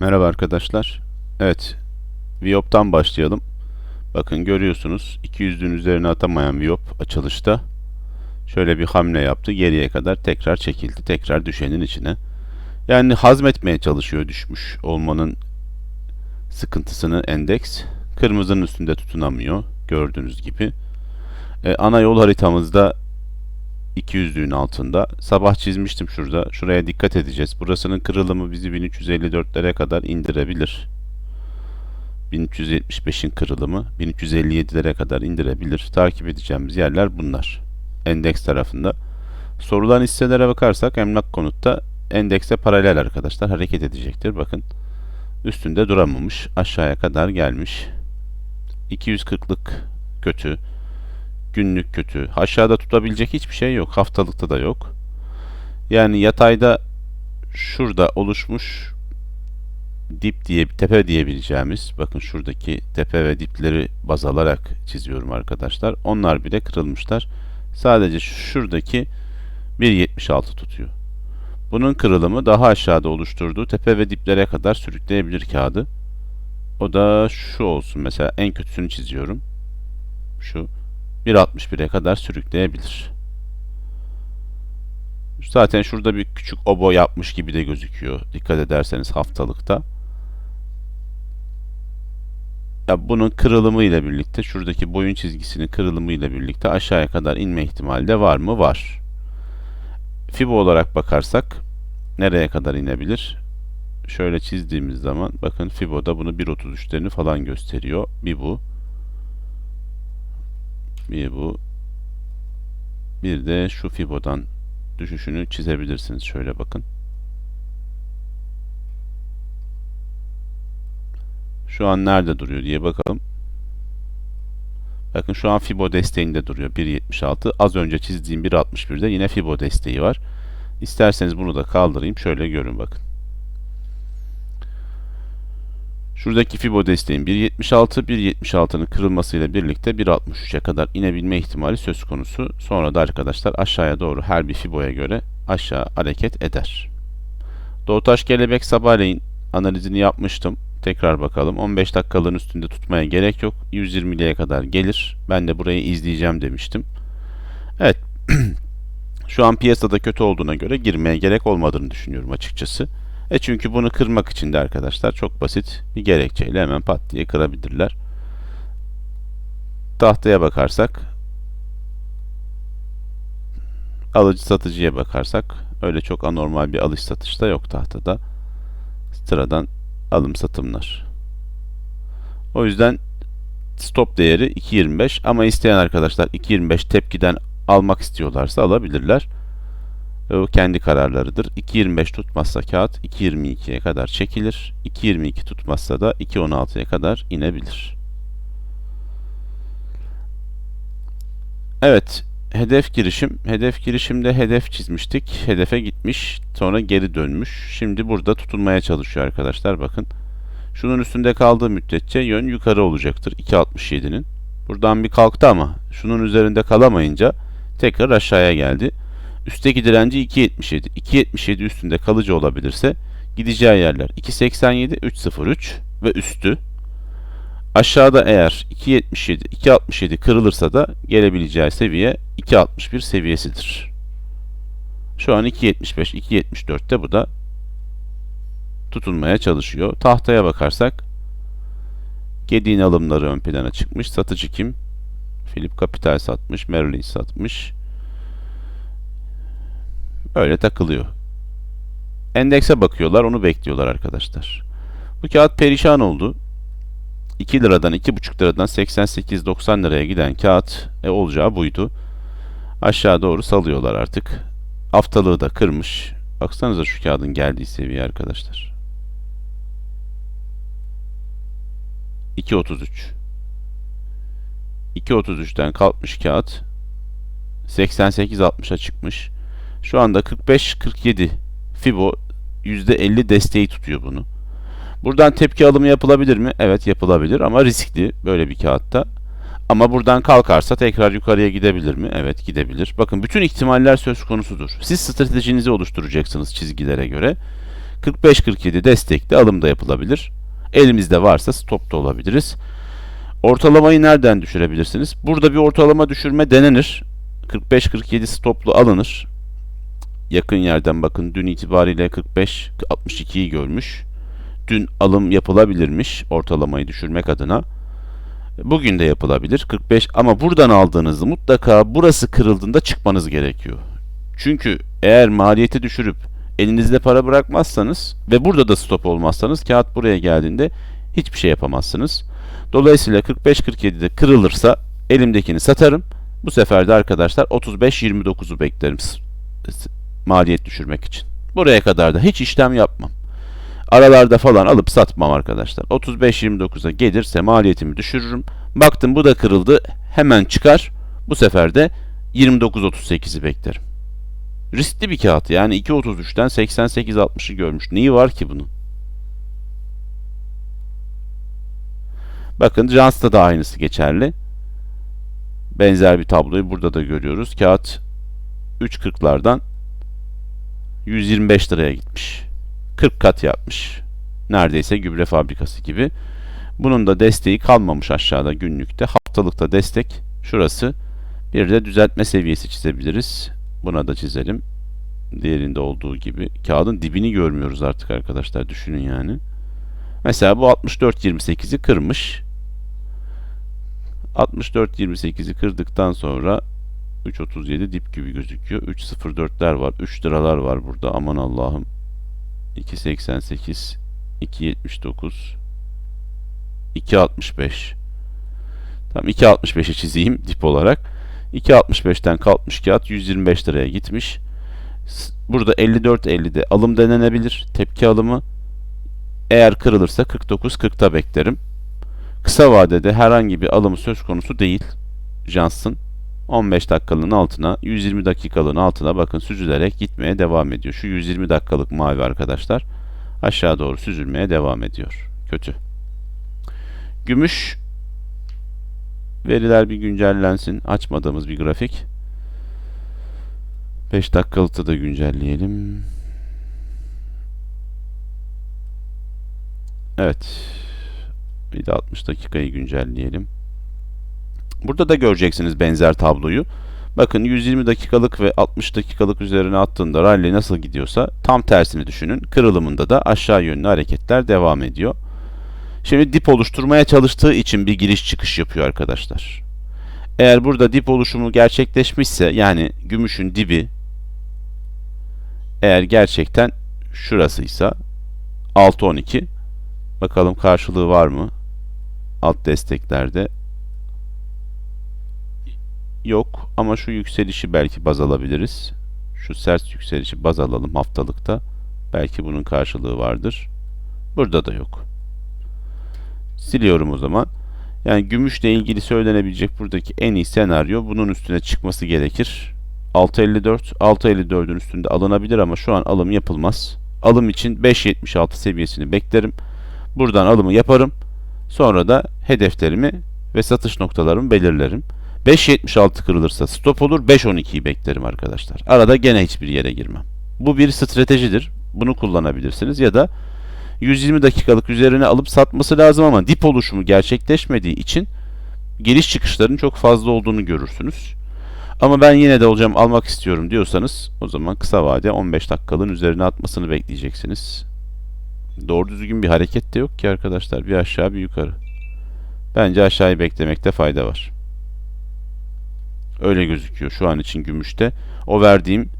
Merhaba arkadaşlar. Evet, Viop'tan başlayalım. Bakın görüyorsunuz 200'lüğün üzerine atamayan Viop açılışta şöyle bir hamle yaptı. Geriye kadar tekrar çekildi. Tekrar düşenin içine. Yani hazmetmeye çalışıyor düşmüş olmanın sıkıntısını endeks. Kırmızının üstünde tutunamıyor. Gördüğünüz gibi. E, ana yol haritamızda 200'lüğün altında. Sabah çizmiştim şurada. Şuraya dikkat edeceğiz. Burasının kırılımı bizi 1354'lere kadar indirebilir. 1375'in kırılımı 1357'lere kadar indirebilir. Takip edeceğimiz yerler bunlar. Endeks tarafında. Sorulan hisselere bakarsak emlak konutta endekse paralel arkadaşlar hareket edecektir. Bakın üstünde duramamış. Aşağıya kadar gelmiş. 240'lık kötü günlük kötü. Aşağıda tutabilecek hiçbir şey yok. Haftalıkta da yok. Yani yatayda şurada oluşmuş dip diye tepe diyebileceğimiz bakın şuradaki tepe ve dipleri baz alarak çiziyorum arkadaşlar. Onlar bile kırılmışlar. Sadece şuradaki 1.76 tutuyor. Bunun kırılımı daha aşağıda oluşturduğu tepe ve diplere kadar sürükleyebilir kağıdı. O da şu olsun mesela en kötüsünü çiziyorum. Şu 1.61'e kadar sürükleyebilir. Zaten şurada bir küçük obo yapmış gibi de gözüküyor. Dikkat ederseniz haftalıkta. Ya bunun kırılımı ile birlikte şuradaki boyun çizgisinin kırılımı ile birlikte aşağıya kadar inme ihtimali de var mı? Var. Fibo olarak bakarsak nereye kadar inebilir? Şöyle çizdiğimiz zaman bakın Fibo'da bunu 1.33'lerini falan gösteriyor. Bir bu. Bir bu. Bir de şu Fibo'dan düşüşünü çizebilirsiniz. Şöyle bakın. Şu an nerede duruyor diye bakalım. Bakın şu an Fibo desteğinde duruyor. 1.76. Az önce çizdiğim 1.61'de yine Fibo desteği var. İsterseniz bunu da kaldırayım. Şöyle görün bakın. Şuradaki Fibo desteğin 1.76, 1.76'nın kırılmasıyla birlikte 1.63'e kadar inebilme ihtimali söz konusu. Sonra da arkadaşlar aşağıya doğru her bir Fibo'ya göre aşağı hareket eder. Doğutaş Kelebek sabahleyin analizini yapmıştım. Tekrar bakalım. 15 dakikalığın üstünde tutmaya gerek yok. 120'liye kadar gelir. Ben de burayı izleyeceğim demiştim. Evet. Şu an piyasada kötü olduğuna göre girmeye gerek olmadığını düşünüyorum açıkçası. E çünkü bunu kırmak için de arkadaşlar çok basit bir gerekçeyle hemen pat diye kırabilirler. Tahtaya bakarsak alıcı satıcıya bakarsak öyle çok anormal bir alış satış da yok tahtada. Sıradan alım satımlar. O yüzden stop değeri 2.25 ama isteyen arkadaşlar 2.25 tepkiden almak istiyorlarsa alabilirler. O kendi kararlarıdır. 2.25 tutmazsa kağıt 2.22'ye kadar çekilir. 2.22 tutmazsa da 2.16'ya kadar inebilir. Evet, hedef girişim. Hedef girişimde hedef çizmiştik. Hedefe gitmiş, sonra geri dönmüş. Şimdi burada tutunmaya çalışıyor arkadaşlar. Bakın. Şunun üstünde kaldığı müddetçe yön yukarı olacaktır 2.67'nin. Buradan bir kalktı ama şunun üzerinde kalamayınca tekrar aşağıya geldi. Üstteki direnci 2.77. 2.77 üstünde kalıcı olabilirse gideceği yerler 2.87, 3.03 ve üstü. Aşağıda eğer 2.77, 2.67 kırılırsa da gelebileceği seviye 2.61 seviyesidir. Şu an 2.75, 2.74'te bu da tutunmaya çalışıyor. Tahtaya bakarsak Gediğin alımları ön plana çıkmış. Satıcı kim? Philip Capital satmış, Lynch satmış. Öyle takılıyor. Endekse bakıyorlar, onu bekliyorlar arkadaşlar. Bu kağıt perişan oldu. 2 liradan, 2,5 liradan 88-90 liraya giden kağıt e, olacağı buydu. Aşağı doğru salıyorlar artık. Haftalığı da kırmış. Baksanıza şu kağıdın geldiği seviye arkadaşlar. 2.33 2.33'ten kalkmış kağıt 88-60'a çıkmış. Şu anda 45-47 Fibo %50 desteği tutuyor bunu. Buradan tepki alımı yapılabilir mi? Evet yapılabilir ama riskli böyle bir kağıtta. Ama buradan kalkarsa tekrar yukarıya gidebilir mi? Evet gidebilir. Bakın bütün ihtimaller söz konusudur. Siz stratejinizi oluşturacaksınız çizgilere göre. 45-47 destekli alım da yapılabilir. Elimizde varsa stop da olabiliriz. Ortalamayı nereden düşürebilirsiniz? Burada bir ortalama düşürme denenir. 45-47 stoplu alınır. Yakın yerden bakın dün itibariyle 45-62'yi görmüş. Dün alım yapılabilirmiş ortalamayı düşürmek adına. Bugün de yapılabilir 45 ama buradan aldığınızda mutlaka burası kırıldığında çıkmanız gerekiyor. Çünkü eğer maliyeti düşürüp elinizde para bırakmazsanız ve burada da stop olmazsanız kağıt buraya geldiğinde hiçbir şey yapamazsınız. Dolayısıyla 45-47'de kırılırsa elimdekini satarım. Bu sefer de arkadaşlar 35-29'u beklerim maliyet düşürmek için. Buraya kadar da hiç işlem yapmam. Aralarda falan alıp satmam arkadaşlar. 35-29'a gelirse maliyetimi düşürürüm. Baktım bu da kırıldı. Hemen çıkar. Bu sefer de 29-38'i beklerim. Riskli bir kağıt. Yani 2.33'ten 88-60'ı görmüş. Neyi var ki bunun? Bakın Jans'ta da aynısı geçerli. Benzer bir tabloyu burada da görüyoruz. Kağıt 3.40'lardan 125 liraya gitmiş. 40 kat yapmış. Neredeyse gübre fabrikası gibi. Bunun da desteği kalmamış aşağıda günlükte. Haftalıkta destek şurası. Bir de düzeltme seviyesi çizebiliriz. Buna da çizelim. Diğerinde olduğu gibi. Kağıdın dibini görmüyoruz artık arkadaşlar. Düşünün yani. Mesela bu 64.28'i kırmış. 64.28'i kırdıktan sonra 3.37 dip gibi gözüküyor. 3.04'ler var. 3 liralar var burada. Aman Allah'ım. 2.88 2.79 2.65 Tamam 2.65'i çizeyim dip olarak. 2.65'ten kalkmış kağıt 125 liraya gitmiş. Burada 54.50'de alım denenebilir. Tepki alımı. Eğer kırılırsa 49.40'ta beklerim. Kısa vadede herhangi bir alım söz konusu değil. Johnson 15 dakikalığın altına 120 dakikalığın altına bakın süzülerek gitmeye devam ediyor. Şu 120 dakikalık mavi arkadaşlar aşağı doğru süzülmeye devam ediyor. Kötü. Gümüş veriler bir güncellensin. Açmadığımız bir grafik. 5 dakikalıkta da güncelleyelim. Evet. Bir de 60 dakikayı güncelleyelim. Burada da göreceksiniz benzer tabloyu. Bakın 120 dakikalık ve 60 dakikalık üzerine attığında rally nasıl gidiyorsa tam tersini düşünün. Kırılımında da aşağı yönlü hareketler devam ediyor. Şimdi dip oluşturmaya çalıştığı için bir giriş çıkış yapıyor arkadaşlar. Eğer burada dip oluşumu gerçekleşmişse yani gümüşün dibi eğer gerçekten şurasıysa 6.12 bakalım karşılığı var mı? Alt desteklerde yok ama şu yükselişi belki baz alabiliriz. Şu sert yükselişi baz alalım haftalıkta. Belki bunun karşılığı vardır. Burada da yok. Siliyorum o zaman. Yani gümüşle ilgili söylenebilecek buradaki en iyi senaryo bunun üstüne çıkması gerekir. 6.54 6.54'ün üstünde alınabilir ama şu an alım yapılmaz. Alım için 5.76 seviyesini beklerim. Buradan alımı yaparım. Sonra da hedeflerimi ve satış noktalarımı belirlerim. 5.76 kırılırsa stop olur. 5.12'yi beklerim arkadaşlar. Arada gene hiçbir yere girmem. Bu bir stratejidir. Bunu kullanabilirsiniz ya da 120 dakikalık üzerine alıp satması lazım ama dip oluşumu gerçekleşmediği için giriş çıkışların çok fazla olduğunu görürsünüz. Ama ben yine de hocam almak istiyorum diyorsanız o zaman kısa vade 15 dakikalığın üzerine atmasını bekleyeceksiniz. Doğru düzgün bir hareket de yok ki arkadaşlar. Bir aşağı bir yukarı. Bence aşağıyı beklemekte fayda var. Öyle gözüküyor şu an için gümüşte. O verdiğim